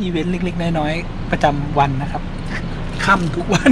อีเวนต์เล็ก ๆ น้อย ๆ ประจำวันนะครับ ค่ำทุกวัน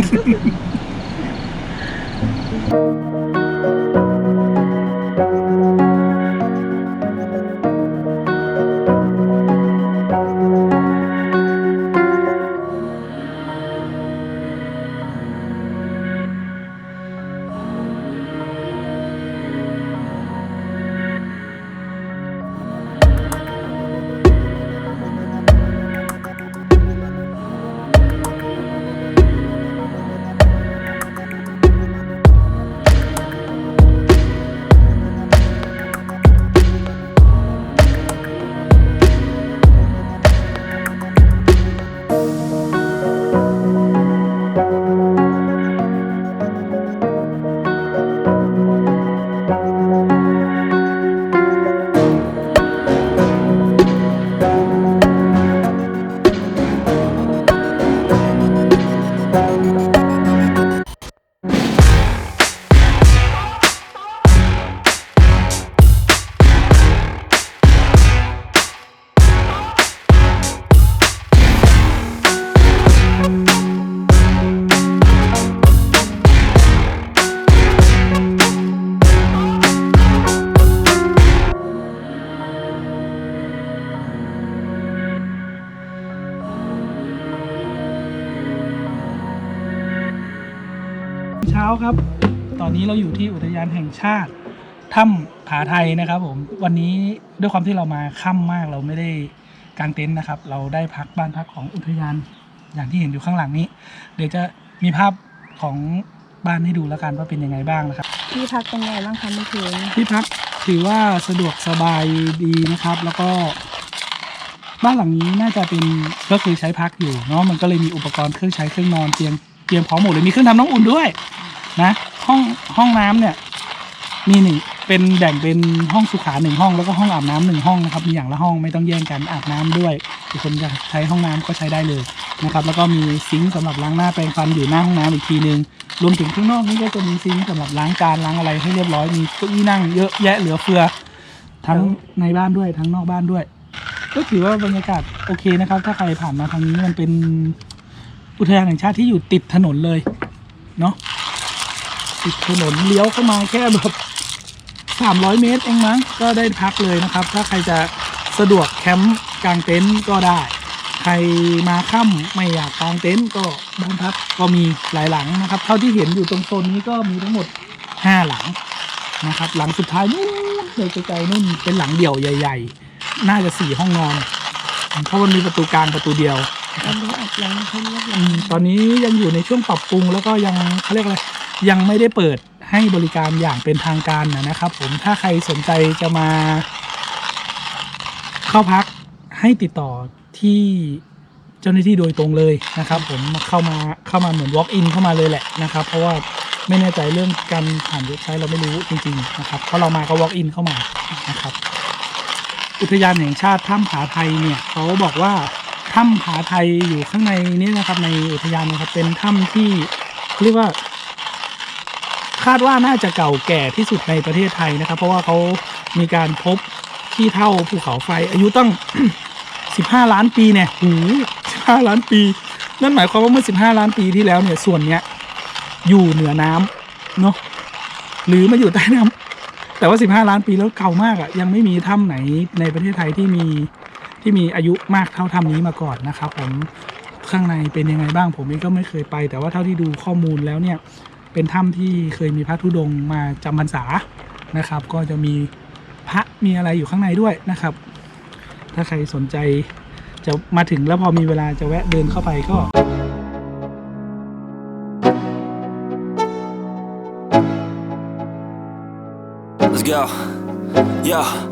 ครับ ตอนนี้เราอยู่ที่อุทยานแห่งชาติถ้ำผาไทยนะครับ ผมวันนี้ด้วยความที่เรามาค่ำมากเราไม่ได้กางเต็นท์นะครับ เราได้พักบ้านพักของอุทยานอย่างที่เห็นอยู่ข้างหลังนี้ เดี๋ยวจะมีภาพของบ้านให้ดูแล้วกันว่าเป็นยังไงบ้างนะครับ ที่พักเป็นไงบ้างคะเมื่อคืนที่พักถือว่าสะดวกสบายดีนะครับ แล้วก็ บ้านหลังนี้น่าจะเป็นก็คือใช้พักอยู่เนาะมันก็เลยมีอุปกรณ์เครื่องใช้เครื่องนอนเตียงเตรียมพร้อมหมดเลยมีเครื่องทำน้ำอุ่นด้วย นะ ห้องห้องน้ำเนี่ยมีหนึ่งเป็นแบ่งเป็นห้องสุขาหนึ่งห้องแล้วก็ห้องอาบน้ำหนึ่งห้องนะครับมีอย่างละห้องไม่ต้องแย่งกันอาบน้ำด้วยทุกคนจะใช้ห้องน้ำก็ใช้ได้เลยนะครับแล้วก็มีซิงค์สำหรับล้างหน้าแปรงฟันอยู่หน้าห้องน้ำอีกทีนึงรวมถึงข้างนอกนี่ก็จะมีซิงค์สำหรับล้างจานล้างอะไรให้เรียบร้อยมีเก้าอี้นั่งเยอะแยะเหลือเฟือ ทั้งในบ้านด้วยทั้งนอกบ้านด้วย ก็ถือว่าบรรยากาศโอเคนะครับ ถ้าใครผ่านมาทางนี้มันเป็นอุทยานแห่งชาติที่อยู่ติดถนนเลยเนาะ ติดถนนเลี้ยวเข้ามาแค่แบบสามร้อยเมตรเองมั้งก็ได้พักเลยนะครับ ถ้าใครจะสะดวกแคมป์กางเต็นท์ก็ได้ ใครมาค่ำไม่อยากกางเต็นท์ก็บ้านพักก็มีหลายหลังนะครับ เท่าที่เห็นอยู่ตรงโซนนี้ก็มีทั้งหมดห้าหลังนะครับ หลังสุดท้ายนู่นเลยไกลๆนู่นเป็นหลังเดี่ยวใหญ่ ๆ น่าจะสี่ห้องนอนเพราะมันมีประตูกลางประตูเดียวอันนี้อาจยังไม่ค่อยเรียบร้อือยมตอนนี้ยังอยู่ในช่วงปรับปรุงแล้วก็ยังเขาเรียกอะไร ยังไม่ได้เปิดให้บริการอย่างเป็นทางการนะครับ ผมถ้าใครสนใจจะมา เข้าพักให้ติดต่อที่เจ้าหน้าที่โดยตรงเลยนะครับ ผมเข้ามาเข้ามาเหมือน walk in เข้ามาเลยแหละนะครับ เพราะว่าไม่แน่ใจเรื่องการผ่านเว็บไซต์เราไม่รู้จริงๆนะครับเพราะเรามาก็ walk in เข้ามานะครับ อุทยานแห่งชาติถ้ำผาไทยเนี่ยเขาบอกว่าถ้ำผาไทยอยู่ข้างในนี้นะครับ ในอุทยานนะครับเป็นถ้ำที่เรียกว่า คาดว่าน่าจะเก่าแก่ที่สุดในประเทศไทยนะครับ เพราะว่าเขามีการพบที่เท่าภูเขาไฟ อายุตั้ง 15 ล้านปีเนี่ยหู15 ล้านปี นั่นหมายความว่าเมื่อ 15 ล้านปีที่แล้วเนี่ยส่วนเนี้ยอยู่เหนือน้ำเนาะหรือมาอยู่ใต้น้ำแต่ว่า 15 ล้านปีแล้วเก่ามากอะ่ะยังไม่มีถ้ำไหนในประเทศไทยที่มีที่มีอายุมากเท่าถ้ำนี้มาก่อนนะครับผมข้างในเป็นยังไงบ้างผมเองก็ไม่เคยไป แต่ว่าเท่าที่ดูข้อมูลแล้วเนี่ย เป็นถ้ำที่เคยมีพระธุดงค์มาจำพรรษานะครับ ก็จะมีพระมีอะไรอยู่ข้างในด้วยนะครับ ถ้าใครสนใจจะมาถึงแล้วพอมีเวลาจะแวะเดินเข้าไปก็ Let's go. Yo.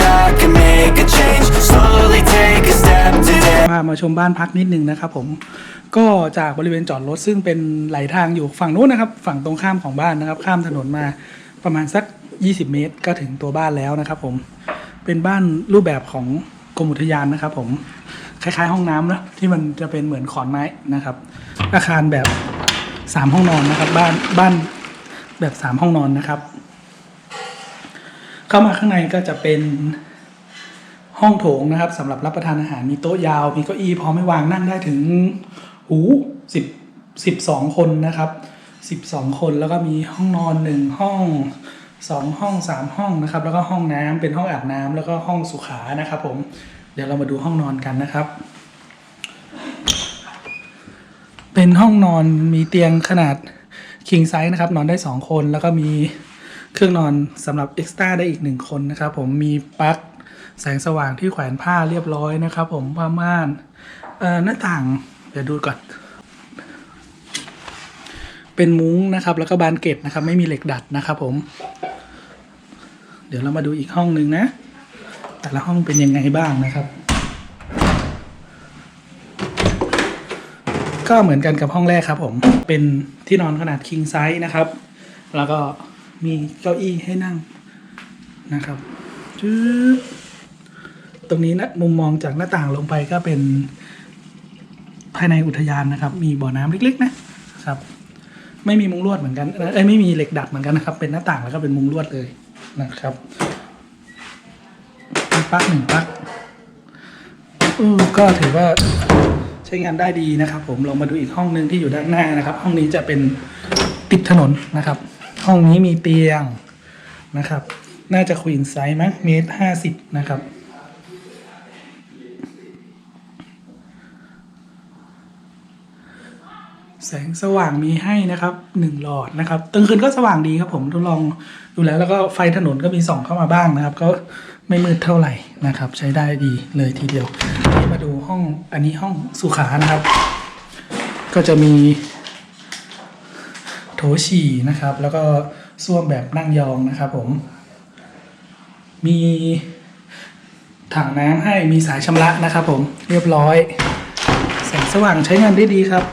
I can make a change. Slowly take a step today. พามาชมบ้านพักนิดนึงนะครับผมก็จากบริเวณจอดรถซึ่งเป็นไหลทางอยู่ฝั่งนู้นนะครับ ฝั่งตรงข้ามของบ้านนะครับ ข้ามถนนมาประมาณสัก 20 เมตรก็ถึงตัวบ้านแล้วนะครับผมเป็นบ้านรูปแบบของกรมอุทยานนะครับ ผมคล้าย ๆ ห้องน้ำนะที่มันจะเป็นเหมือนขอนไม้นะครับ อาคารแบบสามห้องนอนนะครับ บ้านบ้านแบบสามห้องนอนนะครับ เข้ามาข้างในก็จะเป็นห้องโถงนะครับสำหรับรับประทานอาหารมีโต๊ะยาว มีเก้าอี้พร้อมให้วางนั่งได้ถึงหูสิบสิบสองคนนะครับสิบสองคนแล้วก็มีห้องนอนหนึ่งห้องสองห้องสามห้องนะครับ แล้วก็ห้องน้ำเป็นห้องอาบน้ำแล้วก็ห้องสุขานะครับ ผมเดี๋ยวเรามาดูห้องนอนกันนะครับ เป็นห้องนอนมีเตียงขนาด king size นะครับ นอนได้สองคนแล้วก็มี เครื่องนอนสำหรับ extra ได้อีกหนึ่งคนนะครับผมมีปลั๊กแสงสว่างที่แขวนผ้าเรียบร้อยนะครับผมผ้าม่านหน้าต่างเดี๋ยวดูก่อน เป็นมุ้งนะครับ แล้วก็บานเกล็ดนะครับ ไม่มีเหล็กดัดนะครับผม เดี๋ยวเรามาดูอีกห้องหนึ่งนะ แต่ละห้องเป็นยังไงบ้างนะครับ ก็เหมือนกันกับห้องแรกครับผมเป็นที่นอนขนาด king size นะครับ แล้วก็ มีเก้าอี้ให้นั่งนะครับจึ๊บตรงนี้นะมุมมองจากหน้าต่างลงไปก็เป็นภายในอุทยานนะครับ มีบ่อน้ำเล็ก ๆ นะครับ ไม่มีมุงลวดเหมือนกันเอ้ยไม่มีเหล็กดัดเหมือนกันนะครับ เป็นหน้าต่างแล้วก็เป็นมุงลวดเลยนะครับปลั๊กหนึ่งปลั๊กอือก็ถือว่าใช้งานได้ดีนะครับ ผมลองมาดูอีกห้องหนึ่งที่อยู่ด้านหน้านะครับ ห้องนี้จะเป็นติดถนนนะครับ ห้องนี้มีเตียงนะครับ น่าจะควีนไซส์มั้งเมตรห้าสิบนะครับ แสงสว่างมีให้นะครับหนึ่งหลอดนะครับกลางคืนก็สว่างดีครับผมทดลองดูแล้วแล้วก็ไฟถนนก็มีส่องเข้ามาบ้างนะครับ ก็ไม่มืดเท่าไหร่นะครับ ใช้ได้ดีเลยทีเดียวนี้มาดูห้องอันนี้ห้องสุขานะครับ ก็จะมี ฉี่นะครับ แล้วก็ส้วมแบบนั่งยองนะครับผม มีถังน้ำให้มีสายชำระนะครับผมเรียบร้อยแสงสว่างใช้งานได้ดีครับ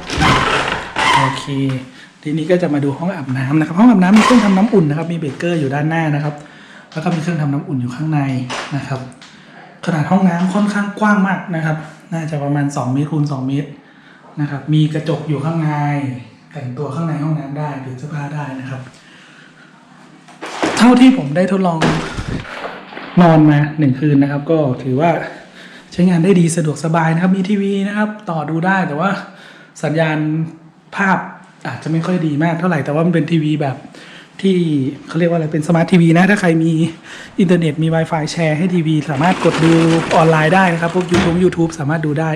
โอเค ทีนี้ก็จะมาดูห้องอาบน้ำนะครับ ห้องอาบน้ำมีเครื่องทำน้ำอุ่นนะครับ มีเบรกเกอร์อยู่ด้านหน้านะครับ แล้วก็มีเครื่องทำน้ำอุ่นอยู่ข้างในนะครับ ขนาดห้องน้ำค่อนข้างกว้างมากนะครับ น่าจะประมาณ2เมตรคูณ2เมตรนะครับ มีกระจกอยู่ข้างใน แต่งตัวข้างในห้องน้ำได้เปลี่ยนเสื้อผ้าได้นะครับ เท่าที่ผมได้ทดลองนอนมาหนึ่งคืนนะครับ ก็ถือว่าใช้งานได้ดีสะดวกสบายนะครับ มีทีวีนะครับ ต่อดูได้แต่ว่าสัญญาณภาพอาจจะไม่ค่อยดีมากเท่าไหร่แต่ว่ามันเป็นทีวีแบบที่เขาเรียกว่าอะไรเป็นสมาร์ททีวีนะถ้าใครมีอินเทอร์เน็ตมี Wi-Fi แชร์ให้ทีวีสามารถกดดูออนไลน์ได้นะครับพวก YouTube YouTube สามารถดูได้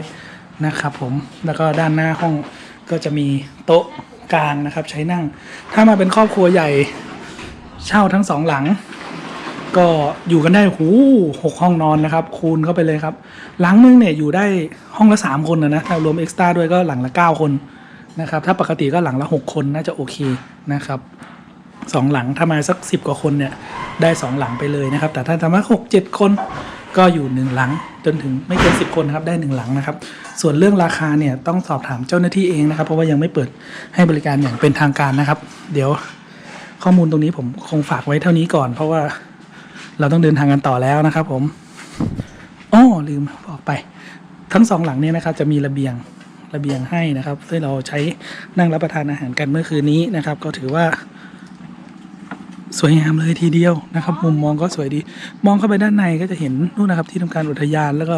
นะครับผมแล้วก็ด้านหน้าห้อง ก็จะมีโต๊ะกลางนะครับ ใช้นั่ง ถ้ามาเป็นครอบครัวใหญ่เช่าทั้งสองหลัง ก็อยู่กันได้หูหกห้องนอนนะครับ คูณเข้าไปเลยครับ หลังนึงเนี่ยอยู่ได้ห้องละสามคนนะนะถ้ารวมเอ็กซ์ตร้าด้วยก็หลังละเก้าคนนะครับ ถ้าปกติก็หลังละหกคนน่าจะโอเคนะครับสองหลังถ้ามาสักสิบกว่าคนเนี่ยได้สองหลังไปเลยนะครับ แต่ถ้าทำมาหกเจ็ดคน ก็อยู่หนึ่งหลังจนถึงไม่เกินสิบคนนะครับได้หนึ่งหลังนะครับ ส่วนเรื่องราคาเนี่ยต้องสอบถามเจ้าหน้าที่เองนะครับ เพราะว่ายังไม่เปิดให้บริการอย่างเป็นทางการนะครับ เดี๋ยวข้อมูลตรงนี้ผมคงฝากไว้เท่านี้ก่อน เพราะว่าเราต้องเดินทางกันต่อแล้วนะครับ ผมอ้อลืมบอกไป ทั้งสองหลังเนี่ยนะครับ จะมีระเบียงระเบียงให้นะครับซึ่งเราใช้นั่งรับประทานอาหารกันเมื่อคืนนี้นะครับ ก็ถือว่า สวยงามเลยทีเดียวนะครับ มุมมองก็สวยดี มองเข้าไปด้านในก็จะเห็นนู่นนะครับ ที่ทำการอุทยานแล้วก็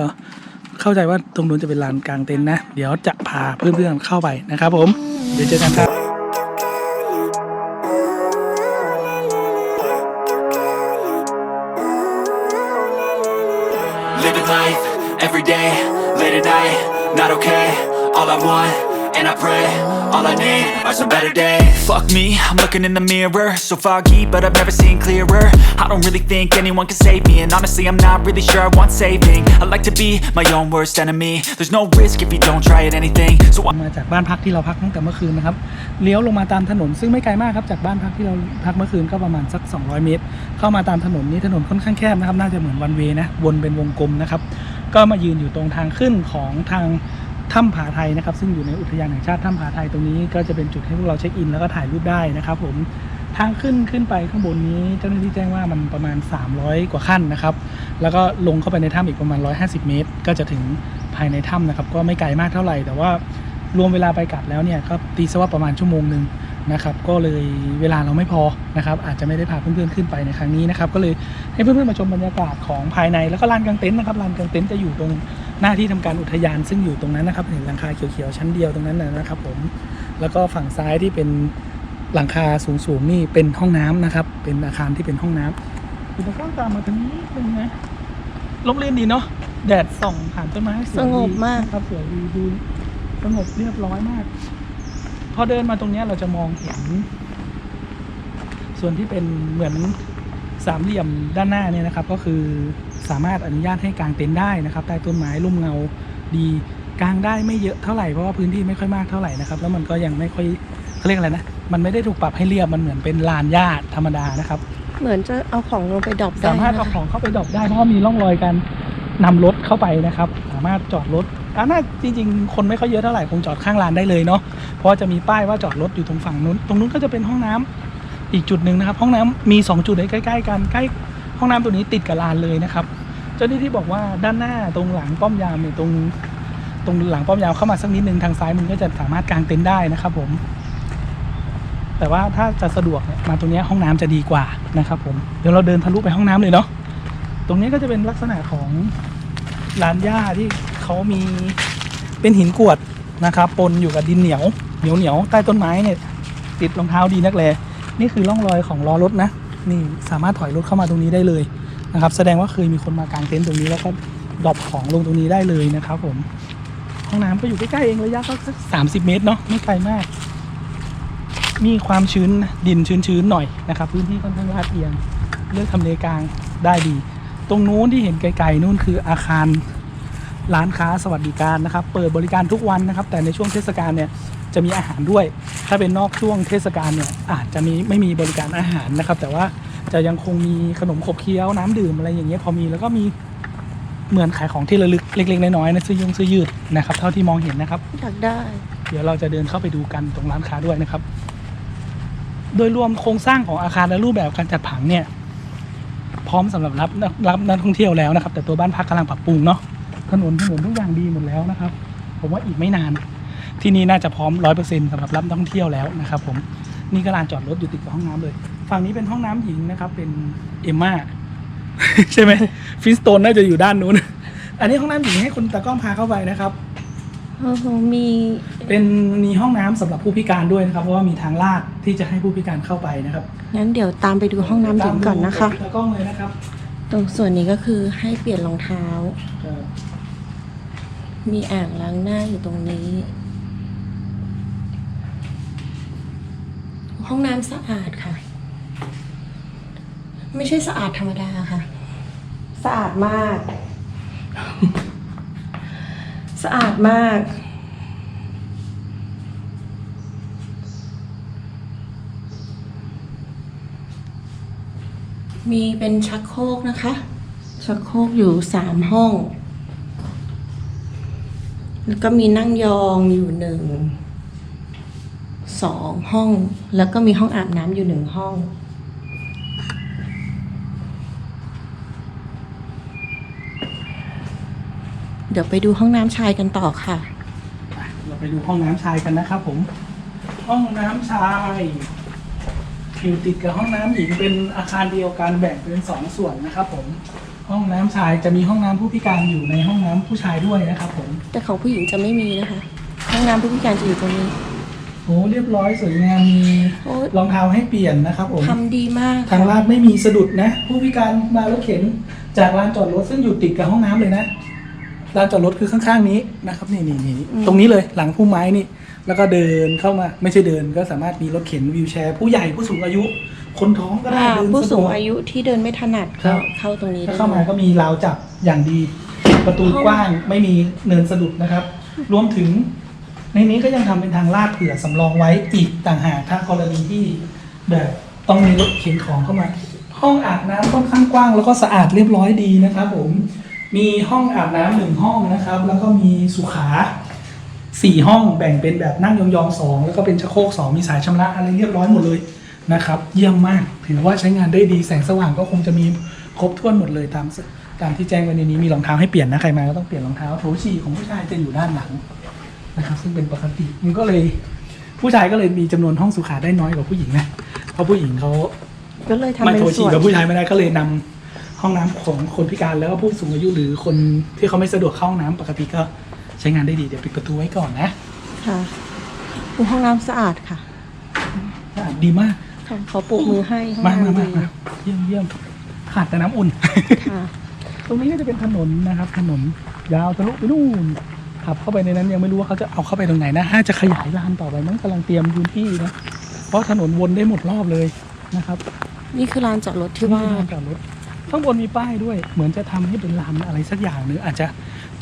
เข้าใจว่าตรงนู้นจะเป็นลานกลางเต็นท์นะ เดี๋ยวจะพาเพื่อนๆเข้าไปนะครับผม เดี๋ยวเจอกันครับ I'm looking in the mirror, so foggy, but I've never seen clearer. I don't really think anyone can save me, and honestly, I'm not really sure I want saving. I like to be my own worst enemy. There's no risk if you don't try at anything, so I มาจากบ้านพักที่เราพักตั้งแต่เมื่อคืนนะครับ เลี้ยวลงมาตามถนนซึ่งไม่ไกลมากครับจากบ้านพักที่เราพักเมื่อคืนก็ประมาณสัก 200 เมตร เข้ามาตามถนนนี้ถนนค่อนข้างแคบนะครับ น่าจะเหมือนวันเวนะ วนเป็นวงกลมนะครับ ก็มายืนอยู่ตรงทางขึ้นของทาง ถ้ำผาไทยนะครับ ซึ่งอยู่ในอุทยานแห่งชาติถ้ำผาไทยตรงนี้ก็จะเป็นจุดให้พวกเราเช็คอินแล้วก็ถ่ายรูปได้นะครับผมทางขึ้นขึ้นไปข้างบนนี้เจ้าหน้าที่แจ้งว่ามันประมาณ 300 กว่าขั้นนะครับ แล้วก็ลงเข้าไปในถ้ำอีกประมาณ 150 เมตร ก็จะถึงภายในถ้ำนะครับ ก็ไม่ไกลมากเท่าไหร่ แต่ว่ารวมเวลาไปกลับแล้วเนี่ยก็ตีซะว่าประมาณชั่วโมงหนึ่งนะครับ ก็เลยเวลาเราไม่พอนะครับ อาจจะไม่ได้พาเพื่อนๆขึ้นไปในครั้งนี้นะครับ ก็เลยให้เพื่อนๆมาชมบรรยากาศของภายในแล้วก็ลานกางเต็นท์นะครับลานกางเต็นท์จะอยู่ตรง หน้าที่ทำการอุทยานซึ่งอยู่ตรงนั้นนะครับเห็นหลังคาเขียวๆชั้นเดียวตรงนั้นนะนะครับผมแล้วก็ฝั่งซ้ายที่เป็นหลังคาสูงๆนี่เป็นห้องน้ำนะครับ เป็นอาคารที่เป็นห้องน้ำอุปกรณ์ตามมาตรงนี้เป็นไงลมเล่นดีเนาะแดดส่องผ่านต้นไม้วยสงบมากครับสวยดีดูสงบเรียบร้อยมาก พอเดินมาตรงเนี้ยเราจะมองเห็น ส่วนที่เป็นเหมือนสามเหลี่ยมด้านหน้าเนี่ยนะครับ ก็คือ สามารถอนุญาตให้กางเต็นท์ได้นะครับใต้ต้นไม้ร่มเงาดีกางได้ไม่เยอะเท่าไหร่เพราะว่าพื้นที่ไม่ค่อยมากเท่าไหร่นะครับแล้วมันก็ยังไม่ค่อยเขาเรียกอะไรนะมันไม่ได้ถูกปรับให้เรียบมันเหมือนเป็นลานหญ้าธรรมดานะครับ เหมือนจะเอาของลงไปดรอปได้สามารถนะเอาคะของเข้าไปดรอปได้เพราะว่ามีร่องรอยการนำรถเข้าไปนะครับ สามารถจอดรถอ่าน่าจริง ๆ คนไม่ค่อยเยอะเท่าไหร่คงจอดข้างลานได้เลยเนาะเพราะว่าจะมีป้ายว่าจอดรถอยู่ตรงฝั่งนู้น ตรงนู้นก็จะเป็นห้องน้ำอีกจุดหนึ่งนะครับ ห้องน้ำมี 2 จุดใกล้ๆกันใกล้ ห้องน้ำตัวนี้ติดกับลานเลยนะครับ เจ้าหน้าที่บอกว่าด้านหน้าตรงหลังป้อมยามเนี่ยตรงตรงหลังป้อมยามเข้ามาสักนิดนึงทางซ้ายมือก็จะสามารถกางเต็นท์ได้นะครับผม แต่ว่าถ้าจะสะดวกเนี่ยมาตรงนี้ห้องน้ำจะดีกว่านะครับผมเดี๋ยวเราเดินทะลุไปห้องน้ำเลยเนาะตรงนี้ก็จะเป็นลักษณะของลานหญ้าที่เขามีเป็นหินกรวดนะครับปนอยู่กับดินเหนียวเหนียวเหนียวๆใต้ต้นไม้เนี่ยติดรองเท้าดีนักแลยนี่คือร่องรอยของล้อรถนะ นี่สามารถถอยรถเข้ามาตรงนี้ได้เลยนะครับ แสดงว่าเคยมีคนมากางเต็นท์ตรงนี้แล้วก็ดรอปของลงตรงนี้ได้เลยนะครับผมห้องน้ำก็อยู่ใกล้ๆเองระยะก็สักสามสิบเมตรเนาะไม่ไกลมาก มีความชื้นดินชื้นๆหน่อยนะครับ พื้นที่ค่อนข้างลาดเอียงเลือกทำเลกลางได้ดี ตรงนู้นที่เห็นไกลๆนู่นคืออาคารร้านค้าสวัสดิการนะครับ เปิดบริการทุกวันนะครับ แต่ในช่วงเทศกาลเนี่ย จะมีอาหารด้วย ถ้าเป็นนอกช่วงเทศกาลเนี่ยอาจจะมีไม่มีบริการอาหารนะครับ แต่ว่าจะยังคงมีขนมขบเคี้ยวน้ำดื่มอะไรอย่างเงี้ยพอมีแล้วก็มีเหมือนขายของที่ระลึกเล็กๆน้อยๆนะซื้อยงซื้อยืดนะครับ เท่าที่มองเห็นนะครับอยากได้ เดี๋ยวเราจะเดินเข้าไปดูกันตรงร้านค้าด้วยนะครับ โดยรวมโครงสร้างของอาคารและรูปแบบการจัดผังเนี่ย พร้อมสำหรับรับรับนักท่องเที่ยวแล้วนะครับ แต่ตัวบ้านพักกำลังปรับปรุงเนาะถนนถนนทุกอย่างดีหมดแล้วนะครับ ผมว่าอีกไม่นาน ที่นี่น่าจะพร้อมร้อยเปอร์เซ็นต์สำหรับรับนักท่องเที่ยวแล้วนะครับผมนี่ก็ลานจอดรถอยู่ติดกับห้องน้ำเลย ฝั่งนี้เป็นห้องน้ำหญิงนะครับ เป็นเอมม่าใช่ไหมฟิสโตนน่าจะอยู่ด้านนู้น อันนี้ห้องน้ำหญิงให้คุณตากล้องพาเข้าไปนะครับ โอ้โหมีเป็นมีห้องน้ำสำหรับผู้พิการด้วยนะครับ เพราะว่ามีทางลาดที่จะให้ผู้พิการเข้าไปนะครับงั้นเดี๋ยวตามไปดูห้องน้ำหญิงก่อนนะคะ ตากล้องเลยนะครับตรงส่วนนี้ก็คือให้เปลี่ยนรองเท้า เอ่อมีอ่างล้างหน้าอยู่ตรงนี้ ห้องน้ำสะอาดค่ะ ไม่ใช่สะอาดธรรมดาค่ะ สะอาดมาก สะอาดมาก มีเป็นชักโครกนะคะ ชักโครกอยู่สามห้อง แล้วก็มีนั่งยองอยู่หนึ่ง สองห้อง แล้วก็มีห้องอาบน้ำอยู่หนึ่งห้อง เดี๋ยวไปดูห้องน้ำชายกันต่อค่ะ เราไปดูห้องน้ำชายกันนะครับผม ห้องน้ำชายอยู่ติดกับห้องน้ำหญิงเป็นอาคารเดียวกันแบ่งเป็นสองส่วนนะครับผม ห้องน้ำชายจะมีห้องน้ำผู้พิการอยู่ในห้องน้ำผู้ชายด้วยนะครับผม แต่ของผู้หญิงจะไม่มีนะคะ ห้องน้ำผู้พิการจะอยู่ตรงนี้ โอ้เรียบร้อยสวยงามมีโอ้ย รองเท้าให้เปลี่ยนนะครับผมทำดีมากทางลาดไม่มีสะดุดนะ ผู้พิการมารถเข็นจากลานจอดรถซึ่งอยู่ติดกับห้องน้ำเลยนะลานจอดรถคือข้างๆนี้นะครับนี่นี่นี่อืมตรงนี้เลยหลังพุ่มไม้นี่ แล้วก็เดินเข้ามาไม่ใช่เดินก็สามารถมีรถเข็นวิวแชร์ ผู้ใหญ่ผู้สูงอายุ คนท้องก็ได้อ่าเดินผู้สะดวกสูงอายุที่เดินไม่ถนัดครัก็บ เข้าตรงนี้ถ้าได้เข้ามาเลยก็มีราวจับอย่างดี ประตูกว้างไม่มีเนินสะดุดนะครับ รวมถึง ในนี้ก็ยังทำเป็นทางลาดเผื่อสำรองไว้อีกต่างหากถ้ากรณีที่แบบต้องมีรถเข็นของเข้ามา ห้องอาบน้ำค่อนข้างกว้าง แล้วก็สะอาดเรียบร้อยดีนะครับผมมีห้องอาบน้ำหนึ่งห้องนะครับ แล้วก็มีสุขาสี่ห้องแบ่งเป็นแบบนั่งยองๆสองแล้วก็เป็นชักโครกสองมีสายชำระอะไรเรียบร้อยหมดเลยนะครับ เยี่ยมมาก ถือว่าใช้งานได้ดีแสงสว่างก็คงจะมีครบถ้วนหมดเลยตามตามที่แจ้งไว้ในนี้มีรองเท้าให้เปลี่ยนนะใครมาก็ต้องเปลี่ยนรองเท้าโถฉี่ของผู้ชายจะอยู่ด้านหลัง นะครับซึ่งเป็นปกติมันก็เลยผู้ชายก็เลยมีจำนวนห้องสุขาได้น้อยกว่าผู้หญิงนะเพราะผู้หญิงเขาก็เลยทำไม่เป็นโทรส่ฉี่วนกับผู้ชายไม่ได้ก็เลยนำห้องน้ำของคนพิการแล้วก็ผู้สูงอายุหรือคนที่เขาไม่สะดวกเข้าห้องน้ำปกติก็ใช้งานได้ดีเดี๋ยวปิดประตูไว้ก่อนนะค่ะอุ๊ยห้องน้ำสะอาดค่ะอะดีมาก ค่ะขอปรบมือให้ห้องมามาน้ำมาดีมาเยี่ยมเยี่ยมขาดแต่น้ำอุ่น ค่ะ ตรงนี้ก็จะเป็นถนนนะครับ ถนนยาวทะลุไปนู่น ขับเข้าไปในนั้นยังไม่รู้ว่าเขาจะเอาเข้าไปตรงไหนนะถ้าจะขยายลานต่อไปมันกำลังเตรียมพื้นที่นะเพราะถนนวนได้หมดรอบเลยนะครับนี่คือลานจอดรถที่ว่าลานจอดรถข้างบนมีป้ายด้วย เหมือนจะทำให้เป็นลานอะไรสักอย่างหรืออาจจะ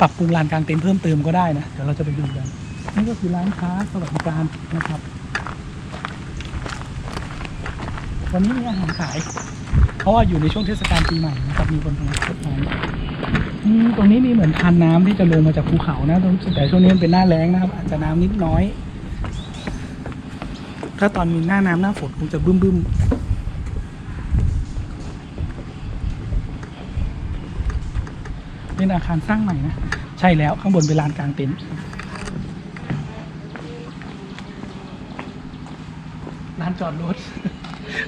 ปรับปรุงลานกลางเต็นท์เพิ่มเติมก็ได้นะเดี๋ยวเราจะไปดูกันนี่ก็คือร้านค้าสวัสดิการนะครับ วันนี้มีอาหารขาย เพราะว่าอยู่ในช่วงเทศกาลปีใหม่นะครับมีคนทำงานมากอืม ตรงนี้มีเหมือนทานน้ำที่จะลงมาจากภูเขานะแต่ช่วงนี้มันเป็นหน้าแล้งนะครับ อาจจะน้ำนิดน้อย ถ้าตอนมีหน้าน้ำหน้าฝนคงจะบึ้มบึ้มเป็นอาคารสร้างใหม่นะ ใช่แล้วข้างบนเป็นลานกลางเต็นท์ลานจอดรถ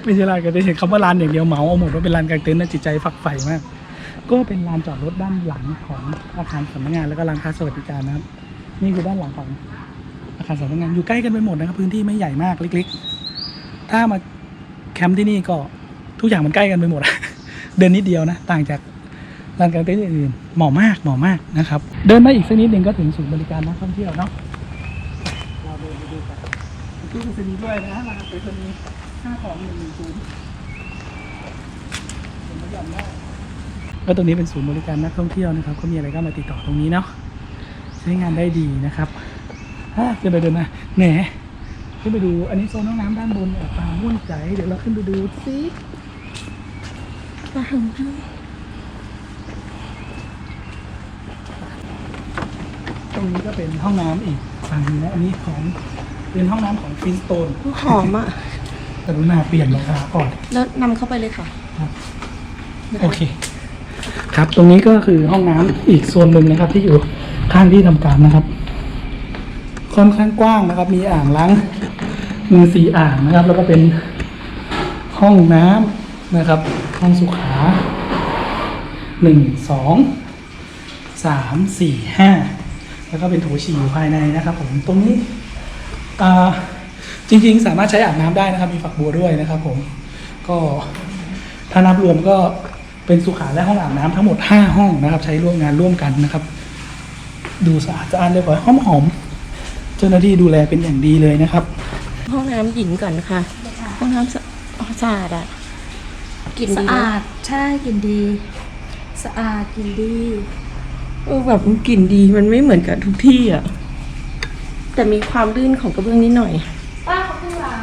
ไม่ใช่ลานกลางเต็นท์เห็นคำว่าลานอย่างเดียวเหมาเอาหมดว่าเป็นลานกลางเต็นท์นะจิตใจฝักใฝ่มาก ก็เป็นลานจอดรถด้านหลังของอาคารสำนักงานแล้วก็ร้านค้าสวัสดิการนะครับ นี่คือด้านหลังของอาคารสำนักงานอยู่ใกล้กันไปหมดนะครับ พื้นที่ไม่ใหญ่มากเล็ก ๆ ถ้ามาแคมป์ที่นี่ก็ทุกอย่างมันใกล้กันไปหมด เดินนิดเดียวนะ ต่างจากลานกลางเต็นท์อื่นๆเหมาะมากเหมาะมากนะครับ เดินมาอีกสักนิดหนึ่งก็ถึงศูนย์บริการนักท่องเที่ยวเนาะเราเดินไปดูกันที่ไปรษณีย์ด้วยนะรหัสไปรษณีย์ห้าของหนึ่งหนึ่งศูนย์เห็นไหมจำได้ ก็ตรงนี้เป็นศูนย์บริการนักท่องเที่ยวนะครับ ก็มีอะไรก็มาติดต่อตรงนี้เนาะใช้งานได้ดีนะครับอะเดินไปเดินมาแหนขึ้นไปดูอันนี้โซนห้องน้ำด้านบนแอบปลาม่วนใจเดี๋ยวเราขึ้นไปดูซิตรงนี้ก็เป็นห้องน้ำอีกฝั่งหนึงนะอันนี้ของเป็นห้องน้ำของฟินสโตนหอมอะกรุณาเปลี่ยนรองเท้าก่อนแล้วนำเข้าไปเลยค่ะ โอเค ครับ ตรงนี้ก็คือห้องน้ำอีกโซนหนึ่งนะครับ ที่อยู่ข้างที่ทำการนะครับ ค่อนข้างกว้างนะครับ มีอ่างล้างมือสี่อ่างนะครับ แล้วก็เป็นห้องน้ำนะครับ ห้องสุขาหนึ่งสองสามสี่ห้าแล้วก็เป็นโถฉี่อยู่ภายในนะครับ ผมตรงนี้จริง ๆ สามารถใช้อาบน้ำได้นะครับ มีฝักบัวด้วยนะครับ ผมก็ถ้านับรวมก็ เป็นสุขาและห้องอาบน้ำทั้งหมด 5 ห้องนะครับ ใช้ร่วมงานร่วมกันนะครับ ดูสะอาดสะอาดเรียบร้อยหอมหอมๆเจ้าหน้าที่ดูแลเป็นอย่างดีเลยนะครับ ห้องน้ำหญิงก่อนค่ะ ห้องน้ำสะอ๋อสะอาดอะกลิ่นสะดีนะอาดใช่กลิ่นดี สะอาดกลิ่นดีเออแบบกลิ่นดีมันไม่เหมือนกับทุกที่อะแต่มีความลื่นของกระเบื้องนิดหน่อยป้าเขาเพิ่งล้าง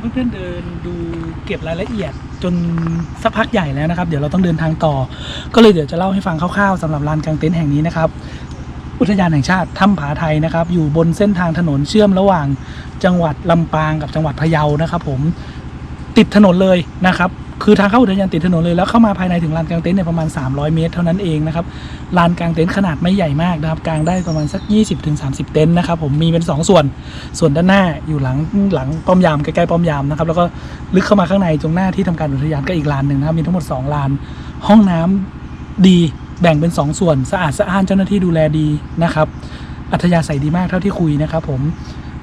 เพื่อนๆเดินดูเก็บรายละเอียดจนสักพักใหญ่แล้วนะครับ เดี๋ยวเราต้องเดินทางต่อ ก็เลยเดี๋ยวจะเล่าให้ฟังคร่าวๆสำหรับลานกลางเต็นท์แห่งนี้นะครับ อุทยานแห่งชาติถ้ำผาไทยนะครับ อยู่บนเส้นทางถนนเชื่อมระหว่างจังหวัดลำปางกับจังหวัดพะเยานะครับ ผมติดถนนเลยนะครับ คือทางเข้าอุทยานติดถนนเลยแล้วเข้ามาภายในถึงลานกลางเต็นท์เนี่ยประมาณ 300 เมตร เท่านั้นเองนะครับลานกลางเต็นท์ขนาดไม่ใหญ่มากนะครับกลางได้ประมาณสัก 20-30 เต็นท์นะครับผมมีเป็น 2 ส่วน ส่วนด้านหน้าอยู่หลังหลังป้อมยามใกล้ๆป้อมยามนะครับแล้วก็ลึกเข้ามาข้างในตรงหน้าที่ทำการอุทยานก็อีกลานหนึ่งนะครับมีทั้งหมด 2 ลาน ห้องน้ำดีแบ่งเป็น2ส่วนสะอาดสะอ้านเจ้าหน้าที่ดูแลดีนะครับอัธยาศัยดีมากเท่าที่คุยนะครับผม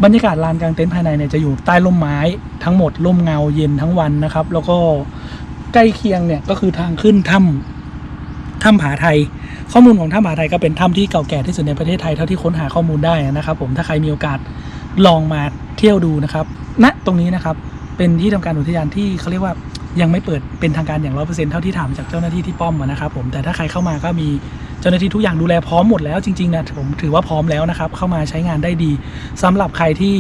บรรยากาศลานกลางเต็นท์ภายในเนี่ยจะอยู่ใต้ร่มไม้ทั้งหมดร่มเงาเย็นทั้งวันนะครับ แล้วก็ ใกล้เคียงเนี่ยก็คือทางขึ้นถ้ำถ้ำผาไทย ข้อมูลของถ้ำผาไทยก็เป็นถ้ำที่เก่าแก่ที่สุดในประเทศไทยเท่าที่ค้นหาข้อมูลได้นะครับผมถ้าใครมีโอกาสลองมาเที่ยวดูนะครับณตรงนี้นะครับเป็นที่ทำการอุทยานที่เขาเรียกว่ายังไม่เปิดเป็นทางการอย่างร้อเปอร์เซ็นต์เท่าที่ถามจากเจ้าหน้าที่ที่ป้อมนะครับผมแต่ถ้าใครเข้ามาก็มีเจ้าหน้าที่ทุกอย่างดูแลพร้อมหมดแล้วจริงๆนะผมถือว่าพร้อมแล้วนะครับเข้ามาใช้งานได้ดีสำหรับใครที่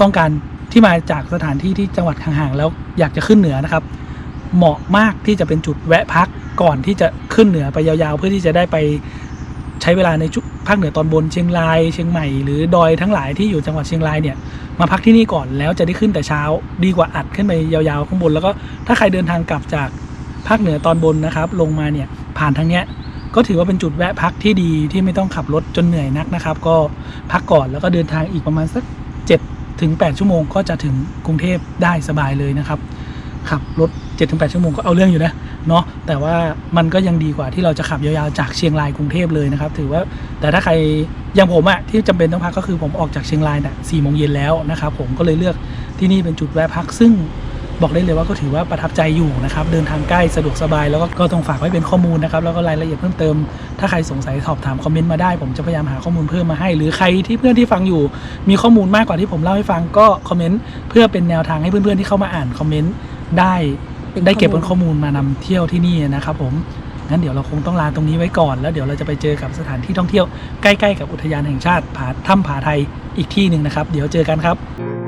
ต้องการที่มาจากสถานที่ที่จังหวัดห่างๆแล้วอยากจะขึ้นเหนือนะครับ เหมาะมากที่จะเป็นจุดแวะพักก่อนที่จะขึ้นเหนือไปยาวๆ เพื่อที่จะได้ไปใช้เวลาในจุดภาคเหนือตอนบนเชียงราย เชียงใหม่หรือดอยทั้งหลายที่อยู่จังหวัดเชียงรายเนี่ยมาพักที่นี่ก่อนแล้วจะได้ขึ้นแต่เช้า ดีกว่าอัดขึ้นไปยาวๆข้างบน แล้วก็ถ้าใครเดินทางกลับจากภาคเหนือตอนบนนะครับ ลงมาเนี่ยผ่านทางเนี้ยก็ถือว่าเป็นจุดแวะพักที่ดีที่ไม่ต้องขับรถจนเหนื่อยนักนะครับ ก็พักก่อนแล้วก็เดินทางอีกประมาณสัก7ถึง8ชั่วโมงก็จะถึงกรุงเทพได้สบายเลยนะครับขับรถ 7ถึง8ชั่วโมงก็เอาเรื่องอยู่นะเนาะแต่ว่ามันก็ยังดีกว่าที่เราจะขับยาวๆจากเชียงรายกรุงเทพเลยนะครับ ถือว่าแต่ถ้าใครอย่างผมอะที่จำเป็นต้องพักก็คือผมออกจากเชียงรายเนี่ยสี่โมงเย็นแล้วนะครับผมก็เลยเลือกที่นี่เป็นจุดแวะพักซึ่งบอกได้เลยว่าก็ถือว่าประทับใจอยู่นะครับ เดินทางใกล้สะดวกสบายแล้วก็ก็ต้องฝากไว้เป็นข้อมูลนะครับ แล้วก็รายละเอียดเพิ่มเติม ถ้าใครสงสัยสอบถามคอมเมนต์มาได้ ผมจะพยายามหาข้อมูลเพิ่มมาให้ หรือใครที่เพื่อนที่ฟังอยู่ มีข้อมูลมากกว่าที่ผมเล่าให้ฟังก็คอมเมนต์เพื่อเป็นแนวทางให้เพื่อนๆที่เข้ามาอ่านคอมเมนต์ได้ เป็นได้เก็บเป็นข้อมูลมูลมานำเที่ยวที่นี่นะครับผมงั้นเดี๋ยวเราคงต้องลาตรงนี้ไว้ก่อน แล้วเดี๋ยวเราจะไปเจอกับสถานที่ท่องเที่ยวใกล้ๆกับอุทยานแห่งชาติผาถ้ำผาไทยอีกที่หนึ่งนะครับ เดี๋ยวเจอกันครับ